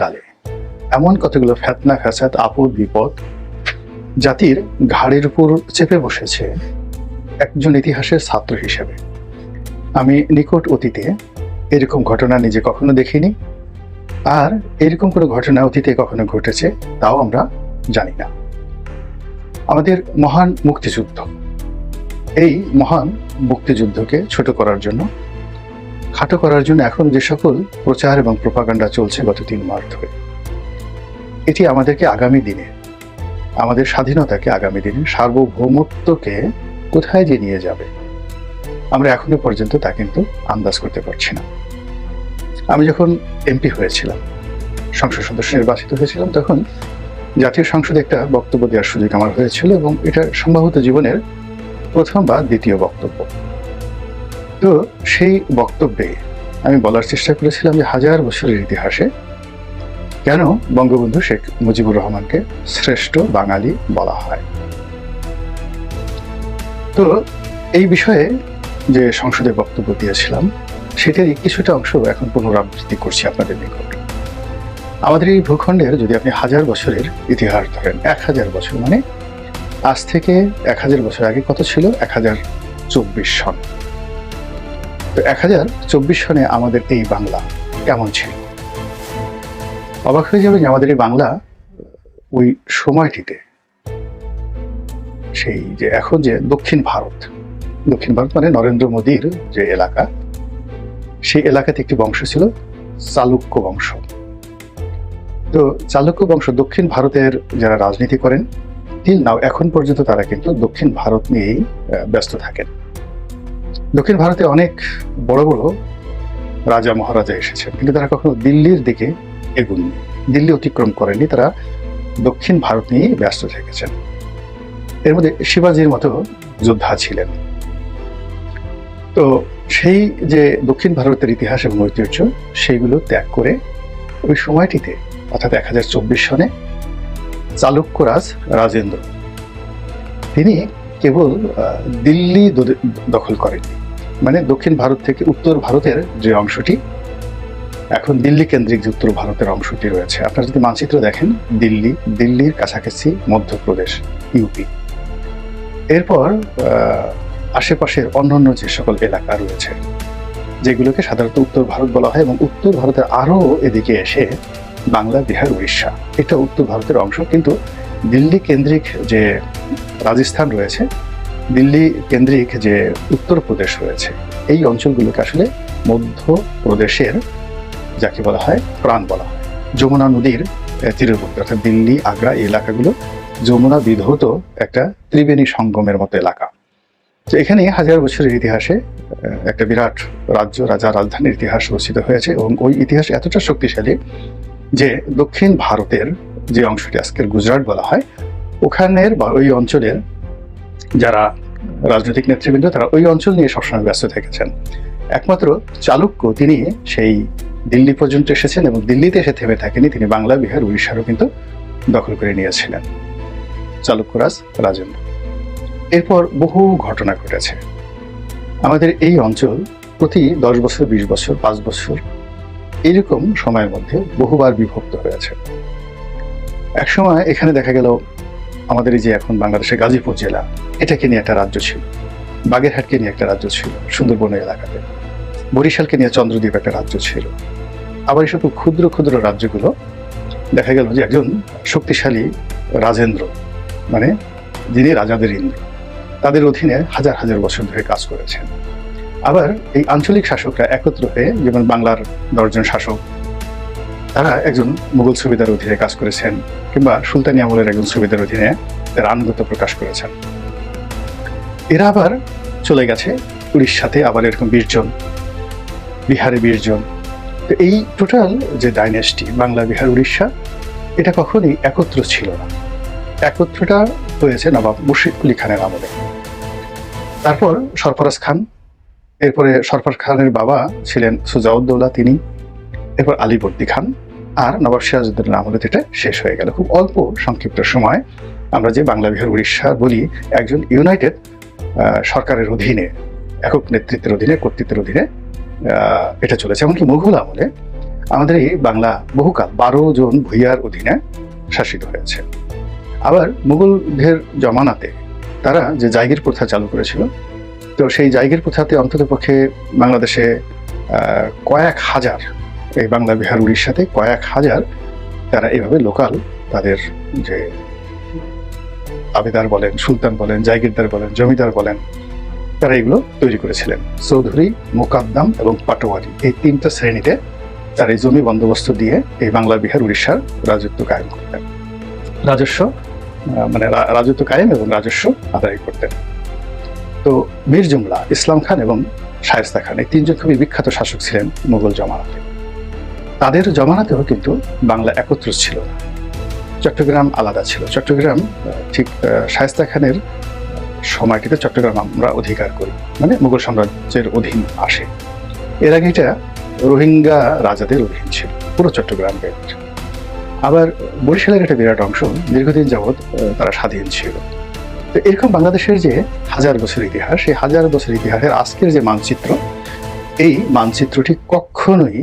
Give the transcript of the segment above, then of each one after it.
কালে। এমন কতগুলো ফ্যাতনা ফ্যাসাদ, আপদ, বিপদ জাতির ঘাড়ের উপর চেপে বসেছে একজন ইতিহাসের ছাত্র হিসেবে। আমি নিকট অতীতে এরকম ঘটনা নিজে কখনো দেখিনি, আর এরকম কোনো ঘটনা অতীতে কখনো ঘটেছে তাও আমরা জানি না। আমাদের মহান মুক্তিযুদ্ধ। এই মহান মুক্তিযুদ্ধকে ছোট করার জন্য খাটো করার জন্য এখন যে সকল প্রচার এবং প্রপাগান্ডা চলছে গত তিন মাস ধরে, এটি আমাদেরকে আগামী দিনে, আমাদের স্বাধীনতাকে আগামী দিনে সার্বভৌমত্বকে কোথায় যে নিয়ে যাবে, আমরা এখনও পর্যন্ত তা কিন্তু আন্দাজ করতে পারছি না। আমি যখন এমপি হয়েছিলাম, সংসদ সদস্য নির্বাচিত হয়েছিলাম, তখন জাতীয় সংসদে একটা বক্তব্য দেওয়ার সুযোগ আমার হয়েছিল এবং এটা সম্ভবত জীবনের প্রথম বা দ্বিতীয় বক্তব্য। তো সেই বক্তব্যে আমি বলার চেষ্টা করেছিলাম যে হাজার বছরের ইতিহাসে কেন বঙ্গবন্ধু শেখ মুজিবুর রহমানকে শ্রেষ্ঠ বাঙালি বলা হয়। তো এই বিষয়ে যে সংসদে বক্তব্য দিয়েছিলাম সেটারই কিছুটা অংশ এখন পুনরাবৃত্তি করছি আপনাদের নিকট। আমাদের এই ভূখণ্ডের যদি আপনি হাজার বছরের ইতিহাস ধরেন, এক হাজার বছর মানে আজ থেকে এক হাজার বছর আগে কত ছিল? এক হাজার চব্বিশ সন। তো এক হাজার চব্বিশ সনে আমাদের এই বাংলা কেমন ছিল? অবাক হয়ে যাবে যে আমাদের এই বাংলা ওই সময়টিতে সেই যে এখন যে দক্ষিণ ভারত দক্ষিণ ভারত মানে নরেন্দ্র মোদীর যে এলাকা, সেই এলাকাতে একটি বংশ ছিল চালুক্য বংশ। তো চালুক্য বংশ দক্ষিণ ভারতের যারা রাজনীতি করেন তিল নাও এখন পর্যন্ত তারা কিন্তু দক্ষিণ ভারত নিয়েই ব্যস্ত থাকেন। দক্ষিণ ভারতে অনেক বড় বড় রাজা মহারাজা এসেছেন, কিন্তু তারা কখনো দিল্লির দিকে এগুননি, দিল্লি অতিক্রম করেননি, তারা দক্ষিণ ভারত নিয়েই ব্যস্ত থেকেছেন। এর মধ্যে শিবাজির মতো যোদ্ধা ছিলেন। তো সেই যে দক্ষিণ ভারতের ইতিহাস এবং ঐতিহ্য, সেইগুলো ত্যাগ করে ওই সময়টিতে, অর্থাৎ এক হাজার চব্বিশ সনে, চালুক্যরাজ রাজেন্দ্র, তিনি কেবল দিল্লি দখল করেননি। মানে দক্ষিণ ভারত থেকে উত্তর ভারতের যে অংশটি, এখন দিল্লি কেন্দ্রিক যে উত্তর ভারতের অংশটি রয়েছে। আপনারা যদি মানচিত্র দেখেন, দিল্লি, দিল্লির কাছাকাছি মধ্যপ্রদেশ, ইউপি। এরপর আশেপাশের অন্যান্য যে সকল এলাকা রয়েছে, যেগুলোকে সাধারণত উত্তর ভারত বলা হয় এবং উত্তর ভারতের আরও এদিকে এসে বাংলা, বিহার, উড়িষ্যা, এটা উত্তর ভারতের অংশ। কিন্তু দিল্লি কেন্দ্রিক যে রাজস্থান রয়েছে দিল্লি কেন্দ্রিক যে উত্তরপ্রদেশ রয়েছে, এই অঞ্চলগুলোকে আসলে মধ্যপ্রদেশের যাকে বলা হয়, প্রাণ বলা হয়। যমুনা নদীর তীরবর্তী, অর্থাৎ দিল্লি, আগ্রা, এই এলাকাগুলো যমুনা বিধৌত একটা ত্রিবেণী সঙ্গমের মতো এলাকা। তো এখানে হাজার বছরের ইতিহাসে একটা বিরাট রাজ্য রাজা রাজধানীর ইতিহাস রচিত হয়েছে এবং ওই ইতিহাস এতটা শক্তিশালী যে দক্ষিণ ভারতের যে অংশটি আজকের গুজরাট বলা হয়, ওখানের বা ওই অঞ্চলের যারা রাজনৈতিক নেতৃবৃন্দ, তারা ওই অঞ্চল নিয়ে সবসময় ব্যস্ত থেকেছেন। একমাত্র চালুক্য তিনি সেই দিল্লি পর্যন্ত এসেছেন এবং দিল্লিতে এসে থেমে থাকেনি, তিনি বাংলা, বিহার, উড়িষ্যারও কিন্তু দখল করে নিয়েছিলেন। চালুক্যরাজ রাজেন্দ্র এরপর বহু ঘটনা ঘটেছে। আমাদের এই অঞ্চল প্রতি দশ বছর, বিশ বছর, পাঁচ বছর এরকম সময়ের মধ্যে বহুবার বিভক্ত হয়েছে। একসময় এখানে দেখা গেল আমাদের এই যে এখন বাংলাদেশের গাজীপুর জেলা, এটাকে নিয়ে একটা রাজ্য ছিল। বাগেরহাটকে নিয়ে একটা রাজ্য ছিল, সুন্দরবন এলাকাতে। বরিশালকে নিয়ে চন্দ্রদ্বীপ একটা রাজ্য ছিল। আবার সকল ক্ষুদ্র ক্ষুদ্র রাজ্যগুলো দেখা গেল যে একজন শক্তিশালী রাজেন্দ্র মানে যিনি রাজাদের ইন্দ্র। তাদের অধীনে হাজার হাজার বছর ধরে কাজ করেছেন। আবার এই আঞ্চলিক শাসকরা একত্র হয়ে, যেমন বাংলার দশজন শাসক তারা একজন মুঘল সুবিধার অধীনে কাজ করেছেন কিংবা সুলতানি আমলের একজন সুবিধার অধীনে তারা আনুগত্য প্রকাশ করেছেন। এরা আবার চলে গেছে উড়িষ্যাতে, আবার এরকম বিশ জন, বিহারে বিশ জন। তো এই টোটাল যে ডাইনেস্টি, বাংলা, বিহার, উড়িষ্যা, এটা কখনই একত্র ছিল না। একত্রটা হয়েছে নবাব মুর্শিদ কুলি খানের আমলে। তারপর সরফরাজ খান, এরপরে সরফরাজ খানের বাবা ছিলেন সুজাউদ্দৌলা তিনি, এরপর আলীবর্দী খান। আর নবাব সিরাজউদ্দৌলার আমলে এটা শেষ হয়ে গেল। খুব অল্প সংক্ষিপ্ত সময় আমরা যে বাংলা বিহার উড়িষ্যা বলি, একজন ইউনাইটেড সরকারের অধীনে, একক নেতৃত্বের অধীনে, কর্তৃত্বের অধীনে এটা চলেছে। এমনকি মুঘল আমলে আমাদের এই বাংলা বহুকাল বারো জন ভূঁইয়ার অধীনে শাসিত হয়েছে। আবার মুঘলদের জমানাতে তারা যে জায়গির প্রথা চালু করেছিল, তো সেই জায়গির প্রথাতে অন্তত পক্ষে বাংলাদেশে কয়েক হাজার এই বাংলা বিহার উড়িষ্যাতে কয়েক হাজার তারা এইভাবে লোকাল, তাদের যে আবেদার বলেন, সুলতান বলেন জায়গিরদার বলেন, জমিদার বলেন, তারা এগুলো তৈরি করেছিলেন। চৌধুরী, মোকাদ্দাম এবং পাটোয়ারি, এই তিনটা শ্রেণীতে তারা এই জমি বন্দোবস্ত দিয়ে এই বাংলা বিহার উড়িষ্যার রাজত্ব কায়েম করতেন। রাজস্ব মানে রাজত্ব কায়েম এবং রাজস্ব আদায় করতেন। তো মীর জুমলা, ইসলাম খান এবং শায়েস্তা খান, এই তিনজন খুবই বিখ্যাত শাসক ছিলেন মুঘল জমানাতে তাদের জমানাতেও কিন্তু বাংলা একত্র ছিল। না চট্টগ্রাম আলাদা ছিল। চট্টগ্রাম ঠিক শায়েস্তা খানের সময়টিতে চট্টগ্রাম আমরা অধিকার করি। মানে মুঘল সাম্রাজ্যের অধীন আসে। এর আগে এটা রোহিঙ্গা রাজাদের অধীন ছিল। পুরো চট্টগ্রাম বেল্ট আবার বরিশালের একটা বিরাট অংশ দীর্ঘদিন যাবৎ তারা স্বাধীন ছিল। তো এরকম বাংলাদেশের যে হাজার বছর ইতিহাস, সেই হাজার বছর ইতিহাসের আজকের যে মানচিত্র, এই মানচিত্রটি কখনোই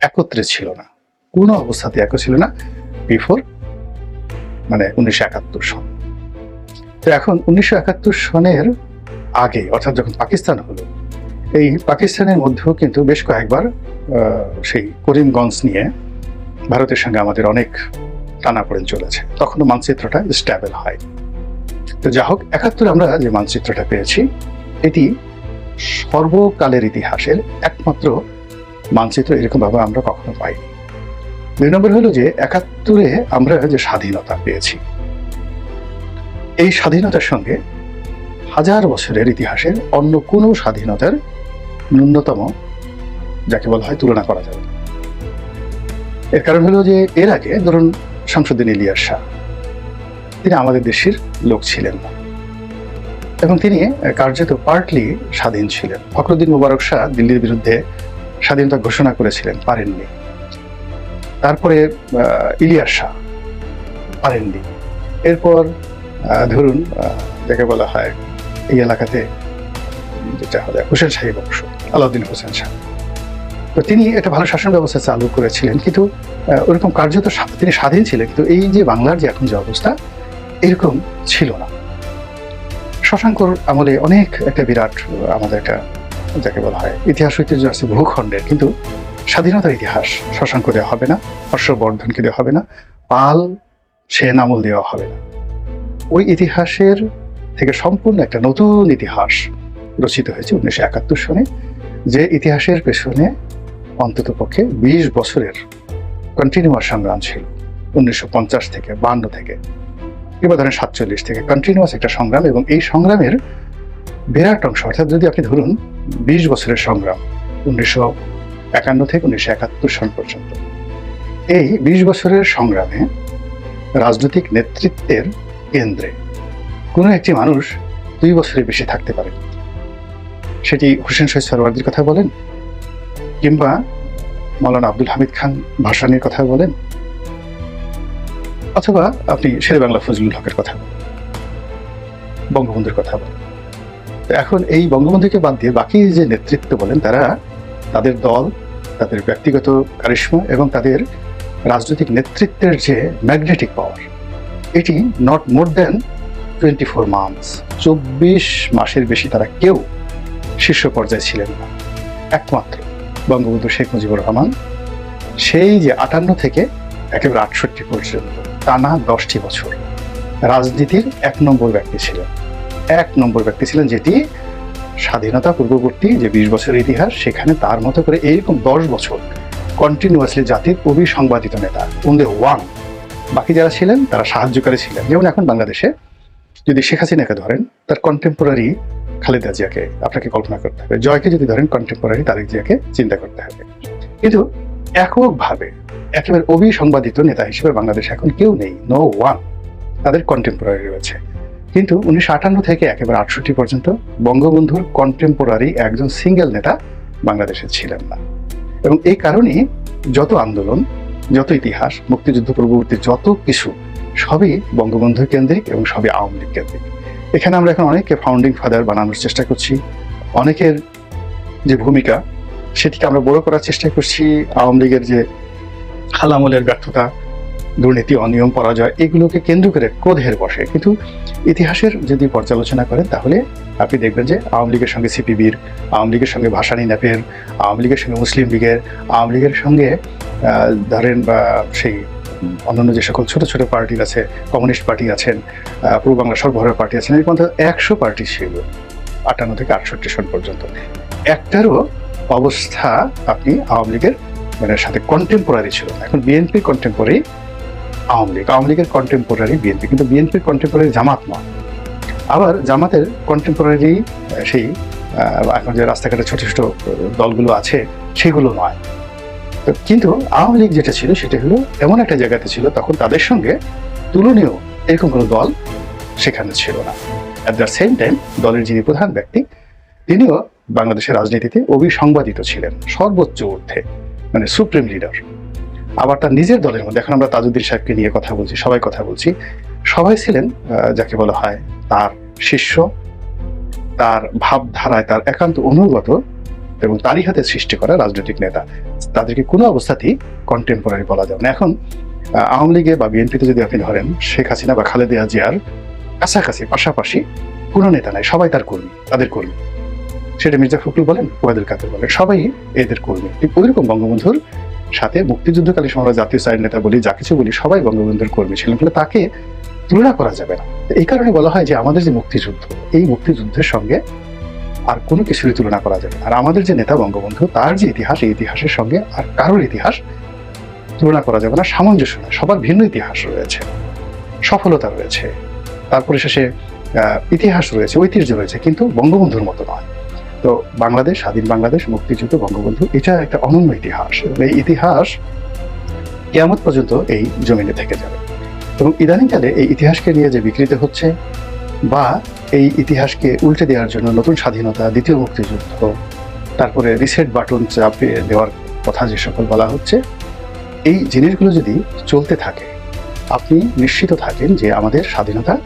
একত্রে ছিল না। কোনো অবস্থাতে এক ছিল না বিফোর মানে উনিশশো একাত্তর সন। তো এখন উনিশশো একাত্তর সনের আগে, অর্থাৎ যখন পাকিস্তান হলো, এই পাকিস্তানের মধ্যেও কিন্তু বেশ কয়েকবার সেই করিমগঞ্জ নিয়ে ভারতের সঙ্গে আমাদের অনেক টানাপোড়েন চলেছে। তখনও মানচিত্রটা স্ট্যাবেল হয়। তো যা হোক, একাত্তর আমরা যে মানচিত্রটা পেয়েছি, এটি সর্বকালের ইতিহাসের একমাত্র মানচিত্র এরকমভাবে আমরা কখনো পাইনি। দুই নম্বর হলো যে একাত্তরে আমরা যে স্বাধীনতা পেয়েছি, এই স্বাধীনতার সঙ্গে হাজার বছরের ইতিহাসের অন্য কোনো স্বাধীনতার ন্যূনতম, যাকে বলা হয় তুলনা করা যাবে এর কারণ হলো যে এর আগে ধরুন শামসুদ্দিন ইলিয়াস শাহ, তিনি আমাদের দেশের লোক ছিলেন না। এবং তিনি কার্যত পার্টলি স্বাধীন ছিলেন। ফখরুদ্দিন মুবারক শাহ দিল্লির বিরুদ্ধে স্বাধীনতা ঘোষণা করেছিলেন, পারেননি। তারপরে ইলিয়াস শাহ পারেননি। এরপর ধরুন যাকে বলা হয় এই এলাকাতে যেটা হলো হোসেন শাহী বংশ, আলাউদ্দিন হোসেন শাহ। তো তিনি একটা ভালো শাসন ব্যবস্থা চালু করেছিলেন, কিন্তু ওরকম কার্যত তিনি স্বাধীন ছিলেন, কিন্তু এই যে বাংলার যে এখন যে অবস্থা, এরকম ছিল না। শশাঙ্কর আমলে অনেক একটা বিরাট, আমাদের একটা যাকে বলা হয় ইতিহাস ঐতিহ্য আছে ভূখণ্ডের কিন্তু স্বাধীনতার ইতিহাস শশাঙ্ক দেওয়া হবে না, হর্ষবর্ধনকে দেওয়া হবে না, পাল সেন আমল দেওয়া হবে না। ওই ইতিহাসের থেকে সম্পূর্ণ একটা নতুন ইতিহাস রচিত হয়েছে উনিশশো একাত্তর সনে, যে ইতিহাসের পেছনে অন্তত পক্ষে বিশ বছরের কন্টিনিউয়াস সংগ্রাম ছিল, উনিশশো পঞ্চাশ থেকে বান্ন থেকে, কিংবা ধরেন সাতচল্লিশ থেকে কন্টিনিউয়াস একটা সংগ্রাম, এবং এই সংগ্রামের বিরাট অংশ, অর্থাৎ যদি আপনি ধরুন বিশ বছরের সংগ্রাম, উনিশশো একান্ন থেকে উনিশশো একাত্তর সন পর্যন্ত। এই বিশ বছরের সংগ্রামে রাজনৈতিক নেতৃত্বের কেন্দ্রে কোনো একটি মানুষ দুই বছরের বেশি থাকতে পারে। সেটি হোসেন শহীদ সরওয়ার্দির কথা বলেন কিংবা মৌলানা আব্দুল হামিদ খান ভাসানির কথা বলেন অথবা আপনি শেরে বাংলা ফজলুল হকের কথা বলেন, বঙ্গবন্ধুর কথা বলেন। এখন এই বঙ্গবন্ধুকে বাদ দিয়ে বাকি যে নেতৃত্ব বলেন তারা, তাদের দল, তাদের ব্যক্তিগত কারিশ্মা এবং তাদের রাজনৈতিক নেতৃত্বের যে ম্যাগনেটিক পাওয়ার এটি not more than twenty four months চব্বিশ মাসের বেশি তারা কেউ শীর্ষ পর্যায়ে ছিলেন না। একমাত্র বঙ্গবন্ধু শেখ মুজিবুর রহমান, সেই যে আটান্ন থেকে একেবারে আটষট্টি পর্যন্ত, টানা দশটি বছর রাজনীতির এক নম্বর ব্যক্তি ছিলেন। এক নম্বর ব্যক্তি ছিলেন যেটি স্বাধীনতা পূর্ববর্তী যে বিশ বছরের ইতিহাস, সেখানে তার মতো করে এইরকম দশ বছর কন্টিনিউয়াসলি জাতির অবিসংবাদিত নেতা উন্দে ওয়ান বাকি যারা ছিলেন, তারা সাহায্যকারী ছিলেন। যেমন এখন বাংলাদেশে, যদি শেখ হাসিনাকে ধরেন, তার কন্টেম্পোরারি খালেদা জিয়াকে আপনাকে কল্পনা করতে হবে। জয়কে যদি ধরেন কন্টেম্পোরারি তারেক জিয়াকে চিন্তা করতে হবে। কিন্তু এককভাবে একেবারে অবিসংবাদিত নেতা হিসেবে বাংলাদেশে এখন কেউ নেই নো ওয়ান তাদের কন্টেম্পোরারি রয়েছে। কিন্তু উনিশশো আটান্ন থেকে একেবারে আটষট্টি পর্যন্ত বঙ্গবন্ধুর কন্টেম্পোরারি একজন সিঙ্গেল নেতা বাংলাদেশে ছিলেন না। এবং এই কারণে যত আন্দোলন, যত ইতিহাস, মুক্তিযুদ্ধ পূর্ববর্তী যত কিছু, সবই বঙ্গবন্ধু কেন্দ্রিক এবং সবই আওয়ামী লীগ কেন্দ্রিক। এখানে আমরা এখন অনেককে ফাউন্ডিং ফাদার বানানোর চেষ্টা করছি। অনেকের যে ভূমিকা, সেটিকে আমরা বড় করার চেষ্টা করছি। আওয়ামী লীগের যে হালামলের ব্যর্থতা দুর্নীতি, অনিয়ম, পরাজয়, এগুলোকে কেন্দ্র করে ক্রোধের বসে। কিন্তু ইতিহাসের যদি পর্যালোচনা করেন, তাহলে আপনি দেখবেন যে আওয়ামী লীগের সঙ্গে সিপিবির, আওয়ামী লীগের সঙ্গে ভাসানী ন্যাপের, আওয়ামী লীগের সঙ্গে মুসলিম লীগের, আওয়ামী লীগের সঙ্গে ধরেন বা সেই অন্যান্য যে সকল ছোট ছোট পার্টি আছে, কমিউনিস্ট পার্টি আছেন পূর্ব বাংলা সর্বহারা পার্টি আছেন, এর মধ্যে একশো পার্টি ছিল, আটান্ন থেকে আটষট্টি সন পর্যন্ত। একটারও অবস্থা আপনি আওয়ামী লীগের মানে সাথে কন্টেম্পোরারি ছিল এখন বিএনপি কন্টেম্পোরারি আওয়ামী লীগ। আওয়ামী লীগের কন্টেম্পোরারি বিএনপি কিন্তু বিএনপির কন্টেম্পোরারি জামাত নয়। আবার জামাতের কন্টেম্পোরারি সেই এখন যে রাস্তাঘাটে ছোট ছোট দলগুলো আছে, সেগুলো নয়। তো কিন্তু আওয়ামী লীগ যেটা ছিল, সেটা হলো এমন একটা জায়গাতে ছিল, তখন তাদের সঙ্গে তুলনীয় এরকম কোনো দল সেখানে ছিল না। অ্যাট দ্য সেম টাইম দলের যিনি প্রধান ব্যক্তি, তিনিও বাংলাদেশের রাজনীতিতে অবিসংবাদিত ছিলেন, সর্বোচ্চ ঊর্ধ্বে মানে সুপ্রিম লিডার আবার তার নিজের দলের মধ্যে। এখন আমরা তাজউদ্দিন সাহেবকে নিয়ে কথা বলছি, সবাই কথা বলছি। সবাই ছিলেন যাকে বলা হয় তার শিষ্য, তার ভাবধারায় তার একান্ত অনুগত এবং তারই হাতে সৃষ্টি করা রাজনৈতিক নেতা। তাদেরকে কোনো অবস্থাতেই কন্টেম্পোরারি বলা যাবে না। এখন আওয়ামী লীগে বা বিএনপিতে যদি আপনি ধরেন, শেখ হাসিনা বা খালেদা জিয়ার কাছাকাছি, পাশাপাশি কোনো নেতা নাই, সবাই তার কর্মী, তাদের কর্মী। সেটা মির্জা ফখরুল বলেন ওয়াদুল কাদের বলেন, সবাই এদের কর্মী। ঠিক ওইরকম বঙ্গবন্ধুর সাথে মুক্তিযুদ্ধকালীন সময় জাতীয় সাইড নেতা বলি, যা কিছু বলি, সবাই বঙ্গবন্ধুর কর্মী ছিলেন। ফলে তাকে তুলনা করা যাবে না। এই কারণে বলা হয় যে, আমাদের যে মুক্তিযুদ্ধ, এই মুক্তিযুদ্ধের সঙ্গে আর কোনো কিছুরই তুলনা করা যাবে না। আর আমাদের যে নেতা বঙ্গবন্ধু, তার যে ইতিহাস, এই ইতিহাসের সঙ্গে আর কারোর ইতিহাস তুলনা করা যাবে না। সামঞ্জস্য নয় সবার ভিন্ন ইতিহাস রয়েছে, সফলতা রয়েছে, তারপরে শেষে ইতিহাস রয়েছে, ঐতিহ্য রয়েছে, কিন্তু বঙ্গবন্ধুর মতো নয়। তো বাংলাদেশ, স্বাধীন বাংলাদেশ, মুক্তিযুদ্ধ, বঙ্গবন্ধু, এটা একটা অনন্য ইতিহাস। এই ইতিহাস কেয়ামত পর্যন্ত এই জমিনে থেকে যাবে। এবং ইদানিংকালে এই ইতিহাসকে নিয়ে যে বিকৃত হচ্ছে বা এই ইতিহাসকে উল্টে দেওয়ার জন্য নতুন স্বাধীনতা, দ্বিতীয় মুক্তিযুদ্ধ, তারপরে রিসেট বাটন চাপিয়ে দেওয়ার কথা যে সকল বলা হচ্ছে, এই জিনিসগুলো যদি চলতে থাকে, আপনি নিশ্চিত থাকেন যে আমাদের স্বাধীনতা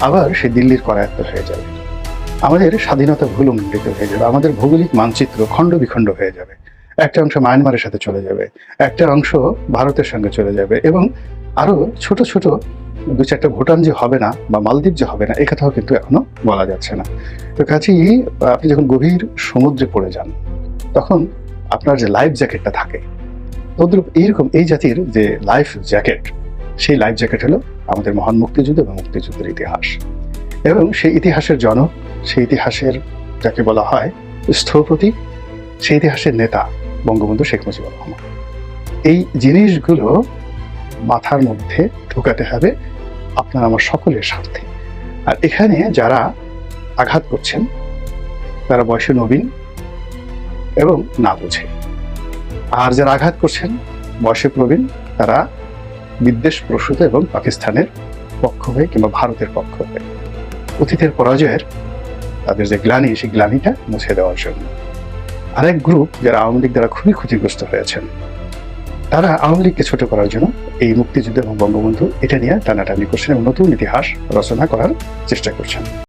আবার সে দিল্লির করায়ত্ত হয়ে যাবে। আমাদের স্বাধীনতা ভুলুণ্ঠিত হয়ে যাবে। আমাদের ভৌগোলিক মানচিত্র খণ্ড বিখণ্ড হয়ে যাবে। একটা অংশ মায়ানমারের সাথে চলে যাবে, একটা অংশ ভারতের সঙ্গে চলে যাবে এবং আরও ছোট ছোট দু চারটা ভুটান যে হবে না বা মালদ্বীপ যে হবে না, এ কথাও কিন্তু এখনও বলা যাচ্ছে না। তো কাছেই আপনি যখন গভীর সমুদ্রে পড়ে যান, তখন আপনার যে লাইফ জ্যাকেটটা থাকে, তদ্রুপ এইরকম এই জাতির যে লাইফ জ্যাকেট সেই লাইফ জ্যাকেট হলো আমাদের মহান মুক্তিযুদ্ধ এবং মুক্তিযুদ্ধের ইতিহাস। এবং সেই ইতিহাসের জনক সেই ইতিহাসের যাকে বলা হয় স্থপতি সেই ইতিহাসের নেতা বঙ্গবন্ধু শেখ মুজিবুর রহমান। এই জিনিসগুলো মাথার মধ্যে ঢুকাতে হবে আপনার আমার সকলের স্বার্থে। আর এখানে যারা আঘাত করছেন, তারা বয়সে নবীন এবং না বুঝে। আর যারা আঘাত করছেন, বয়সে প্রবীণ, তারা বিদ্বেষ প্রসূত এবং পাকিস্তানের পক্ষ হয়ে কিংবা ভারতের পক্ষ হয়ে। অতীতের পরাজয়ের তাদের যে গ্লানি, সেই গ্লানিটা মুছে দেওয়ার জন্য। আরেক গ্রুপ যারা আওয়ামী লীগ দ্বারা খুবই ক্ষতিগ্রস্ত হয়েছেন, তারা আওয়ামী লীগকে ছোট করার জন্য এই মুক্তিযুদ্ধ এবং বঙ্গবন্ধু এটা নিয়ে টানাটানি করছেন এবং নতুন ইতিহাস রচনা করার চেষ্টা করছেন।